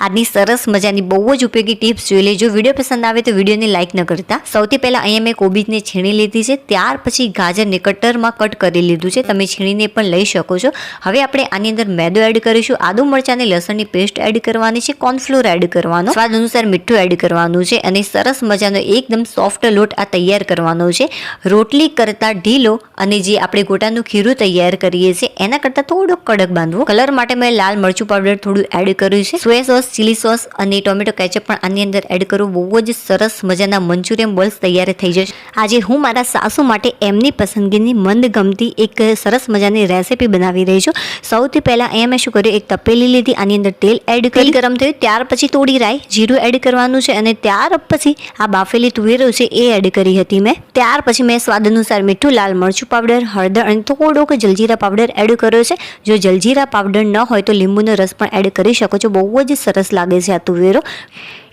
આજની સરસ મજાની બહુ જ ઉપયોગી ટિપ્સ જોઈ લેજો. વીડિયો પસંદ આવે તો વિડીયોને લાઇક ન કરતા. સૌથી પહેલાં અહીંયા મેં કોબીજને છીણી લીધી છે. ત્યાર પછી ગાજરને કટરમાં કટ કરી લીધું છે. તમે છીણીને પણ લઈ શકો છો. હવે આપણે આની અંદર મેદો એડ કરીશું. આદુ મરચાંની લસણની પેસ્ટ એડ કરવાની છે. કોર્નફ્લોર એડ કરવાનો. સ્વાદ અનુસાર મીઠું એડ કરવાનું છે. અને સરસ મજાનો એકદમ સોફ્ટ લોટ આ તૈયાર કરવાનો છે. રોટલી કરતાં ઢીલો અને જે આપણે ગોટાનું ખીરું તૈયાર કરીએ છીએ, એના કરતાં થોડો કડક બાંધવો. કલર માટે મેં લાલ મરચું પાવડર થોડું એડ કર્યું છે. સોયા સોસ ચીલી સોસ અને ટોમેટો કેચઅપ પણ આની અંદર એડ કરવું બહુ જ સરસ મજાના મંચુરિયન બોલ્સ તૈયાર થઈ જશે. આજે હું મારા સાસુ માટે એમની પસંદગીની મંદગમતી એક સરસ મજાની રેસીપી બનાવી રહી છું. સૌથી પહેલાં અહીંયા મેં શું કર્યું? એક તપેલી લીધી, આની અંદર તેલ એડ કરી ગરમ થયું, ત્યાર પછી થોડી રાઈ, જીરું એડ કરવાનું છે અને ત્યાર પછી આ બાફેલી તુવેરો છે એ એડ કરી હતી મેં. ત્યાર પછી મેં સ્વાદ અનુસાર મીઠું, લાલ મરચું પાવડર હળદર અને થોડોક જલજીરા પાવડર એડ કર્યો છે. જો જલજીરા પાવડર ન હોય તો લીંબુનો રસ પણ એડ કરી શકો છો. બહુ જ સરસ લાગે છે આ તુવેરો.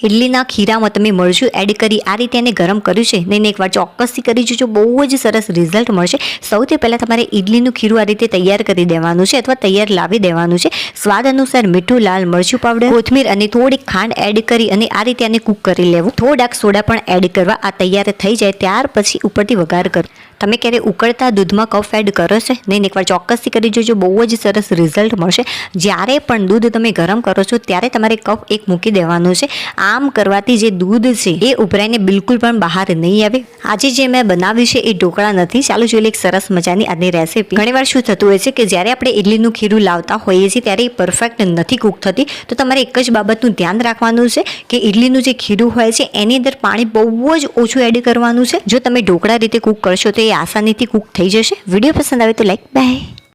ઇડલીના ખીરામાં તમે મરચું એડ કરી આ રીતે એને ગરમ કર્યું છે. નહીં એકવાર ચોક્કસથી કરી જોજો, બહુ જ સરસ રિઝલ્ટ મળશે. સૌથી પહેલાં તમારે ઇડલીનું ખીરું આ રીતે તૈયાર કરી દેવાનું છે અથવા તૈયાર લાવી દેવાનું છે. સ્વાદ અનુસાર મીઠું, લાલ મરચું પાવડર કોથમીર અને થોડીક ખાંડ એડ કરી અને આ રીતે આને કૂક કરી લેવું. થોડાક સોડા પણ એડ કરવા, આ તૈયાર થઈ જાય ત્યાર પછી ઉપરથી વઘાર કરો તમે ક્યારે ઉકળતા દૂધમાં કફ એડ કરો છો નહીં એકવાર ચોક્કસથી કરી જોજો, બહુ જ સરસ રિઝલ્ટ મળશે. જ્યારે પણ દૂધ તમે ગરમ કરો છો, ત્યારે તમારે કફ એક મૂકી દેવાનું છે. આમ કરવાથી જે દૂધ છે, એ ઉભરાઈને બિલકુલ પણ બહાર નહીં આવે. આજે જે મેં બનાવ્યું છે, એ ઢોકળા નથી. ચાલો જોઈએ એક સરસ મજાની આની રેસીપી ઘણીવાર શું થતું હોય છે કે જ્યારે આપણે ઇડલીનું ખીરું લાવતા હોઈએ છીએ, ત્યારે એ પરફેક્ટ નથી કૂક થતી. તો તમારે એક જ બાબતનું ધ્યાન રાખવાનું છે કે ઇડલીનું જે ખીરું હોય છે, એની અંદર પાણી બહુ જ ઓછું એડ કરવાનું છે. જો તમે ઢોકળા રીતે કૂક કરશો, તો એ આસાનીથી કૂક થઈ જશે. વીડિયો પસંદ આવે તો લાઈક બાય